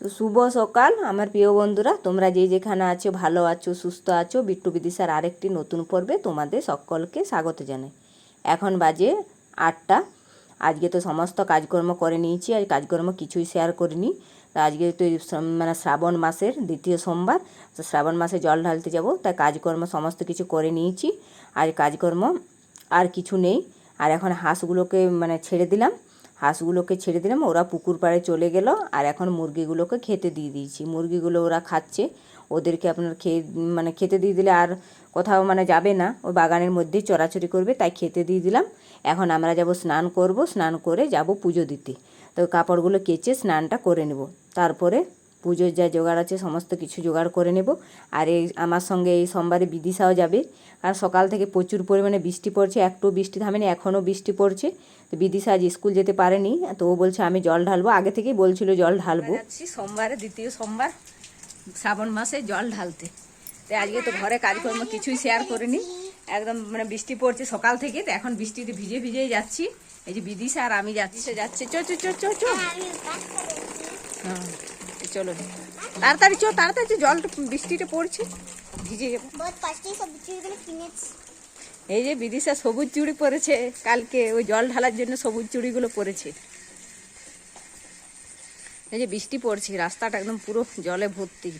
তো শুভ সকাল, আমার প্রিয় বন্ধুরা। তোমরা যে যেখানে আছো, ভালো আছো, সুস্থ আছো, বিট্টু বিদিশার আরেকটি নতুন পর্বে তোমাদের সকলকে স্বাগত জানাই। এখন বাজে আটটা। আজকে তো সমস্ত কাজকর্ম করে নিয়েছি, আর কাজকর্ম কিছুই শেয়ার করিনি। তা আজকে তো মানে শ্রাবণ মাসের দ্বিতীয় সোমবার, তো শ্রাবণ মাসে জল ঢালতে যাব, তাই কাজকর্ম সমস্ত কিছু করে নিয়েছি। আর কাজকর্ম আর কিছু নেই। আর এখন হাঁসগুলোকে মানে ছেড়ে দিলাম। হাঁসগুলোকে ছেড়ে দিলাম, ওরা পুকুর পাড়ে চলে গেল, আর এখন মুরগিগুলোকে খেতে দিয়ে দিয়েছি। মুরগিগুলো ওরা খাচ্ছে, ওদেরকে আপনার খেয়ে মানে খেতে দিয়ে দিলে আর কোথাও মানে যাবে না, ওই বাগানের মধ্যেই চড়াচড়ি করবে, তাই খেতে দিয়ে দিলাম। এখন আমরা যাব স্নান করব, স্নান করে যাব পুজো দিতে। তো কাপড়গুলো কেচে স্নানটা করে নেব। তারপরে পুজোর যা জোগাড় আছে, সমস্ত কিছু জোগাড় করে নেব। আর এই আমার সঙ্গে এই সোমবারে বিদিশাও যাবে। কারণ সকাল থেকে প্রচুর পরিমাণে বৃষ্টি পড়ছে একটু বৃষ্টি থামেনি, এখনও বৃষ্টি পড়ছে। তো বিদিশা আজ স্কুল যেতে পারেনি তো ও বলছে আমি জল ঢালবো। আগে থেকেই বলছিল জল ঢালবো। যাচ্ছি সোমবারে দ্বিতীয় সোমবার শ্রাবণ মাসে জল ঢালতে। তো আজকে তো ঘরে কাজকর্ম কিছুই শেয়ার করিনি। একদম মানে বৃষ্টি পড়ছে সকাল থেকে তো এখন বৃষ্টিতে ভিজে ভিজেই যাচ্ছি। এই যে বিদিশা আর আমি যাচ্ছি সে যাচ্ছে। চো চো চো চো চো। হ্যাঁ চলো। তাড়াতাড়ি চো তাড়াতাড়ি চো, জল বৃষ্টিটা পড়ছে ভিজে যাব। এই যে বিদিশা সবুজ চুড়ি পরেছে, কালকে ওই জল ঢালার জন্য সবুজ চুড়িগুলো পরেছে। এই যে বৃষ্টি পড়ছে, রাস্তাটা একদম পুরো জলে ভর্তি।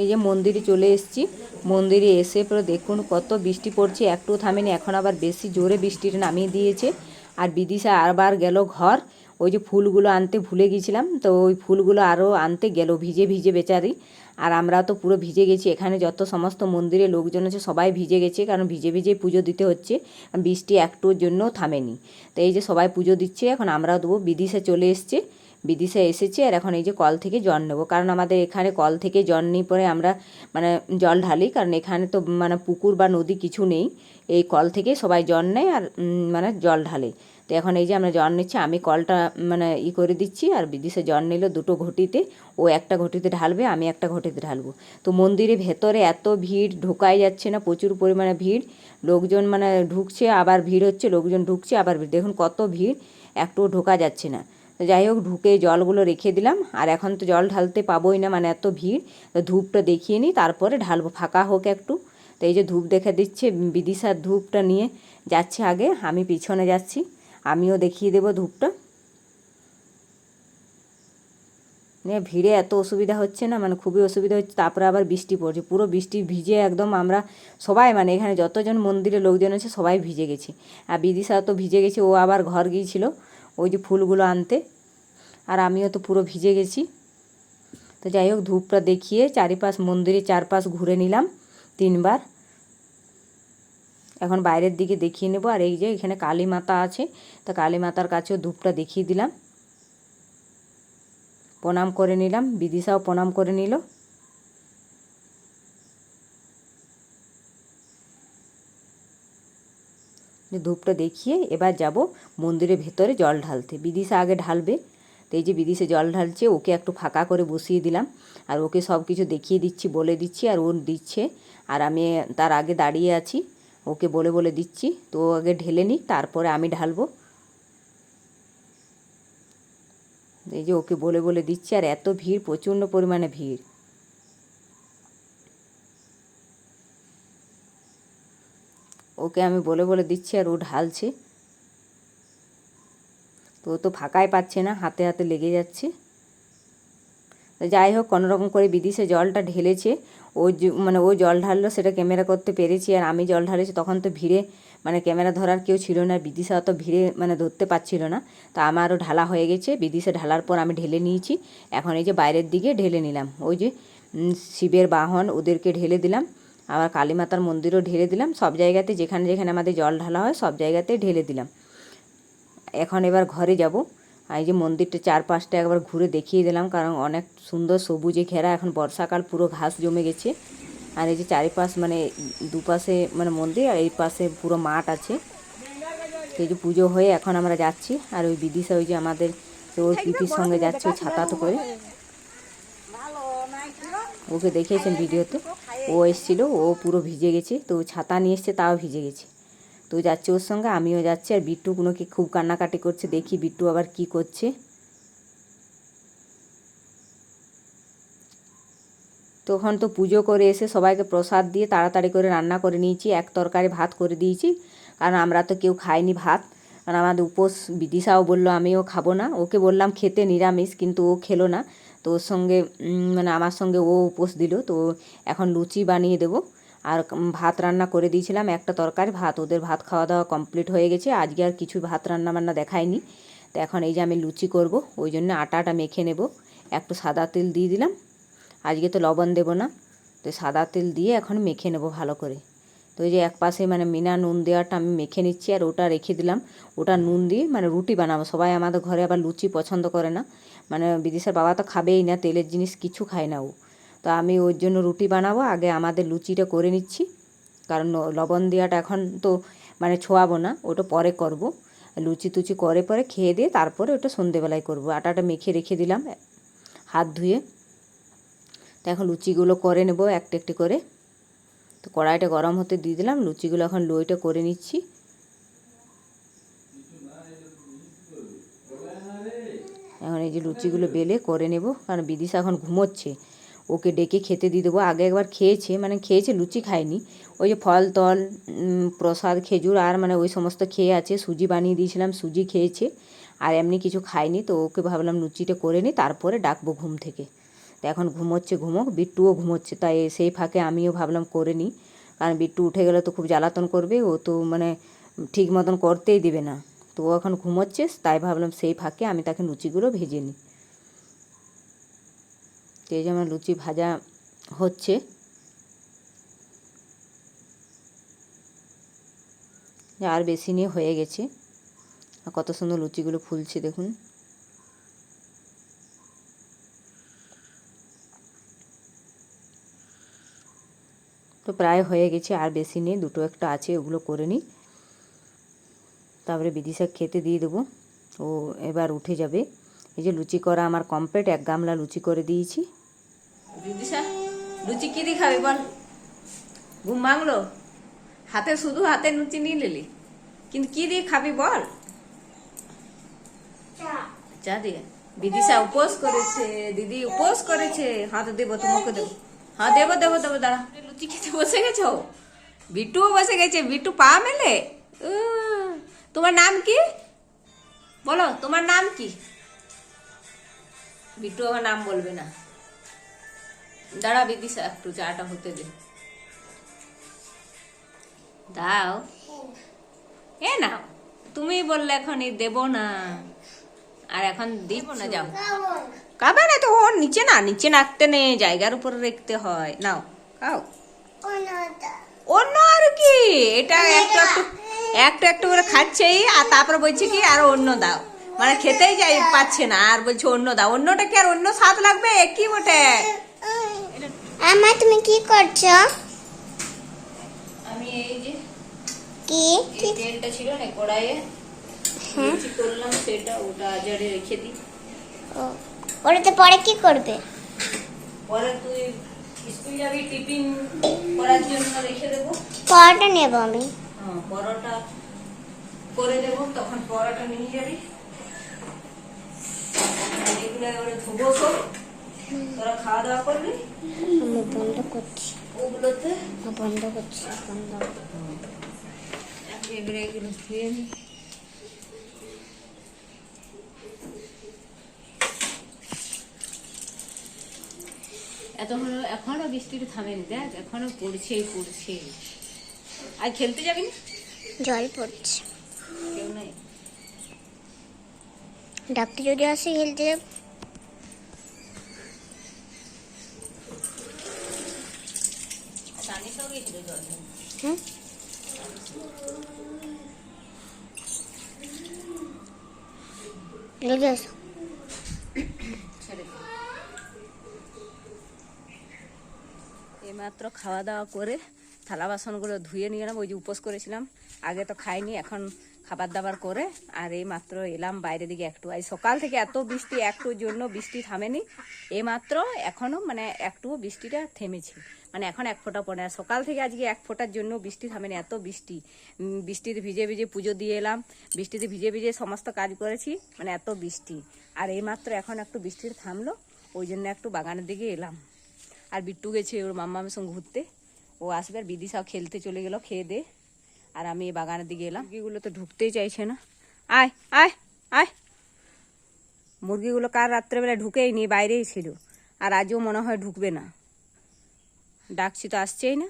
এই যে মন্দিরে চলে এসেছি। মন্দিরে এসে পুরো দেখুন কত বৃষ্টি পড়ছে একটু থামেনি, এখন আবার বেশি জোরে বৃষ্টিটা নামিয়ে দিয়েছে। আর বিদিশা আরবার গেল ঘর ওই যে ফুলগুলো আনতে ভুলে গেছিলাম তো ওই ফুলগুলো আরও আনতে গেল, ভিজে ভিজে বেচারি। আর আমরা তো পুরো ভিজে গেছি, এখানে যত সমস্ত মন্দিরে লোকজন আছে সবাই ভিজে গেছে, কারণ ভিজে ভিজে পুজো দিতে হচ্ছে, বৃষ্টি একটুর জন্য থামেনি। তো এই যে সবাই পুজো দিচ্ছে, এখন আমরাও দেবো। বিদিশে চলে এসছে, বিদিশে এসেছে, আর এখন এই যে কল থেকে জল নেব। কারণ আমাদের এখানে কল থেকে জল নিয়ে পরে আমরা মানে জল ঢালি, কারণ এখানে তো মানে পুকুর বা নদী কিছু নেই। এই কল থেকে সবাই জল নেয় আর মানে জল ঢালে। তো এখন এই যে আমরা জল নিচ্ছি, আমি কলটা মানে ই করে দিচ্ছি আর বিদিশা জল নিল দুটো ঘটিতে। ও একটা ঘটিতে ঢালবে, আমি একটা ঘটিতে ঢালবো। তো মন্দিরের ভেতরে এত ভিড়, ঢোকাই যাচ্ছে না, প্রচুর পরিমাণে ভিড়। লোকজন মানে ঢুকছে, আবার ভিড় হচ্ছে, লোকজন ঢুকছে, আবার ভিড়। দেখুন কত ভিড় একটুও ঢোকা যাচ্ছে না। তো যাই হোক, ঢুকে জলগুলো রেখে দিলাম, আর এখন তো জল ঢালতে পাবোই না মানে এত ভিড়। তো ধূপটা দেখিয়ে নিই, তারপরে ঢালবো, ফাঁকা হোক একটু। তো এই যে ধূপ দেখে দিচ্ছে, বিদিশার ধূপটা নিয়ে যাচ্ছে আগে, আমি পিছনে যাচ্ছি। আমিও দেখিয়ে দেবো ধূপটা। ভিড়ে এত অসুবিধা হচ্ছে না মানে খুবই অসুবিধা হচ্ছে, তারপরে আবার বৃষ্টি পড়ছে, পুরো বৃষ্টি ভিজে একদম আমরা সবাই মানে এখানে যতজন মন্দিরে লোকজন আছে সবাই ভিজে গেছি। আর বিদিশা তো ভিজে গেছে, ও আবার ঘর গিয়েছিল, ওই যে ফুলগুলো আনতে, আর আমিও তো পুরো ভিজে গেছি। তো যাই হোক, ধূপটা দেখিয়ে চারিপাশ মন্দিরে চারপাশ ঘুরে নিলাম তিনবার। এখন বাইরের দিকে দেখিয়ে নেব। আর এই যে এখানে কালী মাতা আছে, তা কালী মাতার কাছেও ধূপটা দেখিয়ে দিলাম। প্রণাম করে নিলাম, বিদিশাও প্রণাম করে নিল। ধূপটা দেখিয়ে এবার যাব মন্দিরের ভেতরে জল ঢালতে। বিদিশা আগে ঢালবে, তো এই যে বিদিশে জল ঢালছে, ওকে একটু ফাঁকা করে বসিয়ে দিলাম। আর ওকে সব কিছু দেখিয়ে দিচ্ছি, বলে দিচ্ছি, আর ও দিচ্ছে। আর আমি তার আগে দাঁড়িয়ে আছি। ওকে বলে বলে দিচ্ছি, তো আগে ঢেলে নিই তারপরে আমি ঢালবো। এই যে ওকে বলে বলে দিচ্ছি, আর এত ভিড়, প্রচণ্ড পরিমাণে ভিড়। ওকে আমি বলে বলে দিচ্ছি, আর ও ঢালছে। তো তো ফাঁকাই পাচ্ছে না, হাতে হাতে লেগে যাচ্ছে। যাই হোক, কোনোরকম করে বিদিশে জলটা ঢেলেছে। ও মানে ও জল ঢাললো, সেটা ক্যামেরা করতে পেরেছি। আর আমি জল ঢালেছি, তখন তো ভিড়ে মানে ক্যামেরা ধরার কেউ ছিল না। বিদিশা অত ভিড়ে মানে ধরতে পারছিল না। তো আমারও ঢালা হয়ে গেছে। বিদিশে ঢালার পর আমি ঢেলে নিয়েছি। এখন এই যে বাইরের দিকে ঢেলে নিলাম। ওই যে শিবের বাহন, ওদেরকে ঢেলে দিলাম। আবার কালী মাতার মন্দিরও ঢেলে দিলাম। সব জায়গাতে যেখানে যেখানে আমাদের জল ঢালা হয়, সব জায়গাতে ঢেলে দিলাম। এখন এবার ঘরে যাব। এই যে মন্দিরটা চারপাশটা একবার ঘুরে দেখিয়ে দিলাম কারণ অনেক সুন্দর সবুজে ঘেরা। এখন বর্ষাকাল পুরো ঘাস জমে গেছে। আর এই যে চারিপাশ মানে দুপাশে মানে মন্দির আর এই পাশে পুরো মাঠ আছে। এই যে পুজো হয়ে এখন আমরা যাচ্ছি। আর ওই বিদিশা ওই যে আমাদের ওর পিপির সঙ্গে যাচ্ছে ওই ছাতা তো করে। ওকে দেখিয়েছেন ভিডিওতে। ও এসেছিল ও পুরো ভিজে গেছে। তো ছাতা নিয়ে এসছে তাও ভিজে গেছে। তো যাচ্ছে ওর সঙ্গে, আমিও যাচ্ছি, আর বিট্টু কোনোকে খুব কান্নাকাটি করছে, দেখি বিট্টু আবার কি করছে। তখন তো পুজো করে এসে সবাইকে প্রসাদ দিয়ে তাড়াতাড়ি করে রান্না করে নিয়েছি, এক তরকারি ভাত করে দিয়েছি, কারণ আমরা তো কেউ খাইনি ভাত। কারণ আমাদের উপোস বিদিশাও বলল, আমিও খাব না। ওকে বললাম, খেতে নিরামিষ, কিন্তু ও খেলো না। তো ওর সঙ্গে মানে আমার সঙ্গে ও উপোস দিল, তো এখন লুচি বানিয়ে দেবো। আর ভাত রান্না করে দিয়েছিলাম, একটা তরকারি, ভাত, ওদের ভাত খাওয়া দাওয়া কমপ্লিট হয়ে গেছে, আজকে আর কিছু ভাত রান্না বান্না দেখায়নি তো এখন এই যে আমি লুচি করব, ওই জন্য আটাটা মেখে নেব। একটু সাদা তেল দিয়ে দিলাম, আজকে তো লবণ দেবো না। তো সাদা তেল দিয়ে এখন মেখে নেব ভালো করে। তো ওই যে এক পাশে মানে মিনা নুন দেওয়াটা আমি মেখে নিচ্ছি, আর ওটা রেখে দিলাম। ওটা নুন দিয়ে মানে রুটি বানাবো, সবাই আমাদের ঘরে আবার লুচি পছন্দ করে না। মানে বিদেশের বাবা তো খাবেই না, তেলের জিনিস কিছু খায় না ও। তো আমি ওর জন্য রুটি বানাবো, আগে আমাদের লুচিটা করে নিচ্ছি। কারণ লবণ দেওয়াটা এখন তো মানে ছোঁয়াবো না, ওটা পরে করব। লুচি টুচি করে পরে খেয়ে দিয়ে তারপরে ওটা সন্ধেবেলায় করব। আটাটা মেখে রেখে দিলাম, হাত ধুয়ে। তো এখন লুচিগুলো করে নেব একটা একটি করে। তো কড়াইটা গরম হতে দিয়ে দিলাম, লুচিগুলো এখন লোইটা করে নিচ্ছি। এখন এই যে লুচিগুলো বেলে করে নেব, কারণ বিদিশা এখন ঘুমোচ্ছে। ওকে ডেকে খেতে দিয়ে দেবো। আগে একবার খেয়েছে মানে খেয়েছে, লুচি খায়নি। ওই যে ফল, তল প্রসাদ, খেজুর আর মানে ওই সমস্ত খেয়ে আছে। সুজি বানিয়ে দিয়েছিলাম, সুজি খেয়েছে। আর এমনি কিছু খায়নি, তো ওকে ভাবলাম লুচিটা করে নিই, তারপরে ডাকবো ঘুম থেকে। তো এখন ঘুমোচ্ছে ঘুমোক, বিট্টুও ঘুমোচ্ছে, তাই সেই ফাঁকে আমিও ভাবলাম করে নিই। কারণ বিট্টু উঠে গেলে তো খুব জ্বালাতন করবে, ও তো মানে ঠিক মতন করতেই দেবে না। তো ও এখন ঘুমোচ্ছে, তাই ভাবলাম সেই ফাঁকে আমি তাকে লুচিগুলো ভেজে নিই। তো এই যে আমার লুচি ভাজা হচ্ছে। আর বেশি নিয়ে হয়ে গেছে। আর কত সুন্দর লুচিগুলো ফুলছে দেখুন। তো প্রায় হয়ে গেছে, আর বেশি নেই, দুটো একটা আছে, ওগুলো করে নিই। তারপরে বিদিশা খেতে দিয়ে দেবো। ও এবার উঠে যাবে। এই যে লুচি করা আমার কমপ্লিট এক গামলা লুচি করে দিয়েছি। বিদিশা লুচি কি দিয়ে খাবি বল? ঘুম ভাঙলো? হাতে শুধু হাতে লুচি নিয়ে নিলি। কিন্তু কি দিয়ে খাবি বল? চা। দিয়ে। বিদিশা উপোস করেছে দিদি উপোস করেছে। হাত দেবো তোমাকে দেবো। হ্যাঁ দেবো দেবো দেবো দাঁড়া। লুচি খেতে বসে গেছো? বিট্টুও বসে গেছে বিট্টু পা মেলে? তোমার নাম কি? বলো তোমার নাম কি? বিটু আমার নাম বলবে না। দাঁড়া বিদিশা একটু চাটা হতে দে। দাও। এ নাও তুমি বললে এখন এই দেবো না। আর এখন দিব না যাও। খাবে না তো ওর নিচে না নিচে রাখতে নেই জায়গার উপর রাখতে হয়। নাও খাও। অন্য আর কি এটা একটু একটু একটু একটু করে খাচ্ছেই আর তারপরে বলছে কি আর অন্য দাও। মানে খেতেই যাই পাচ্ছে না আর বলছে অন্য দাও। অন্যটা কি আর অন্য স্বাদ লাগবে? কি বটে? আমা তুমি কি করছ? আমি এই যে কি? এই তেলটা ছিল না কড়াইয়ে লুচি করলাম সেটা ওটা আজারে রেখে দিই। ও, ওটাতে পরে কি করবে? পরে তুই স্কুল যাবি টিফিন করার জন্য রেখে দেবো। পরোটা নেব আমি। হ্যাঁ, পরোটা করে দেবো তখন পরোটা নিয়ে যাবি। এগুলো ধুবো সব। তোরা খাওয়া দাওয়া করবি? আমি বন্ধ করছি। ওগুলোতে? বন্ধ করছি বন্ধ। এবারে এগুলো ধুয়ে এতক্ষণ এখনও বৃষ্টিটা থামেনি দেখ এখনও পড়ছেই পড়ছে। আর খেলতে যাবি না? জল পড়ছে। কেউ নাই। ডাক্তার যদি আসে খেলতে যাব। যদি আসো এইমাত্র খাওয়া দাওয়া করে থালা বাসনগুলো ধুয়ে নিয়ে এলাম, ওই যে উপোস করেছিলাম। আগে তো খাইনি, এখন খাবার দাবার করে, আর এই মাত্র এলাম বাইরের দিকে একটু। আজ সকাল থেকে এত বৃষ্টি একটুর জন্য বৃষ্টি থামেনি। এই মাত্র এখনও মানে একটু বৃষ্টিটা থেমেছে। মানে এখন এক ফোঁটা পড়ে আর সকাল থেকে আজকে এক ফোঁটার জন্য বৃষ্টি থামেনি, এত বৃষ্টি। বৃষ্টিতে ভিজে ভিজে পুজো দিয়ে এলাম। বৃষ্টিতে ভিজে ভিজে সমস্ত কাজ করেছি মানে এত বৃষ্টি। আর এই মাত্র এখন একটু বৃষ্টির থামলো, ওই জন্য একটু বাগানের দিকে এলাম। আর বিট্টু গেছে ওর মাম্মামের সঙ্গে ঘুরতে। ও আসবে আর বিদিশাও খেলতে চলে গেল, খেয়ে দে। আর আমি এই বাগানের দিকে এলাম। মুরগিগুলো তো ঢুকতেই চাইছে না। আয় আয় আয়। মুরগিগুলো কার রাত্রেবেলা ঢুকেই নি, বাইরেই ছিল। আর আজও মনে হয় ঢুকবে না। ডাকছি তো আসছেই না।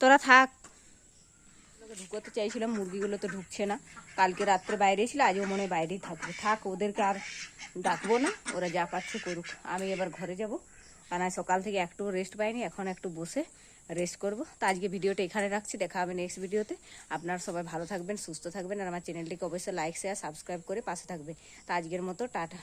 তোরা থাক। ঢুকোতে চাইছিলাম মুরগিগুলো তো ঢুকছে না। কালকে রাত্রে বাইরে ছিল, আজও মনে হয় বাইরেই থাকবে। থাক, ওদেরকে আর ডাকবো না। ওরা যা পাচ্ছে করুক। আমি এবার ঘরে যাব। কারণ সকাল থেকে একটু রেস্ট পাইনি, এখন একটু বসে রেস্ট করব। তো আজকে ভিডিওটা এখানে রাখছি, দেখা হবে নেক্সট ভিডিওতে। আপনারা সবাই ভালো থাকবেন, সুস্থ থাকবেন, আর আমার চ্যানেলটিকে অবশ্যই লাইক শেয়ার সাবস্ক্রাইব করে পাশে থাকবে। তো আজকের মতো, টাটা।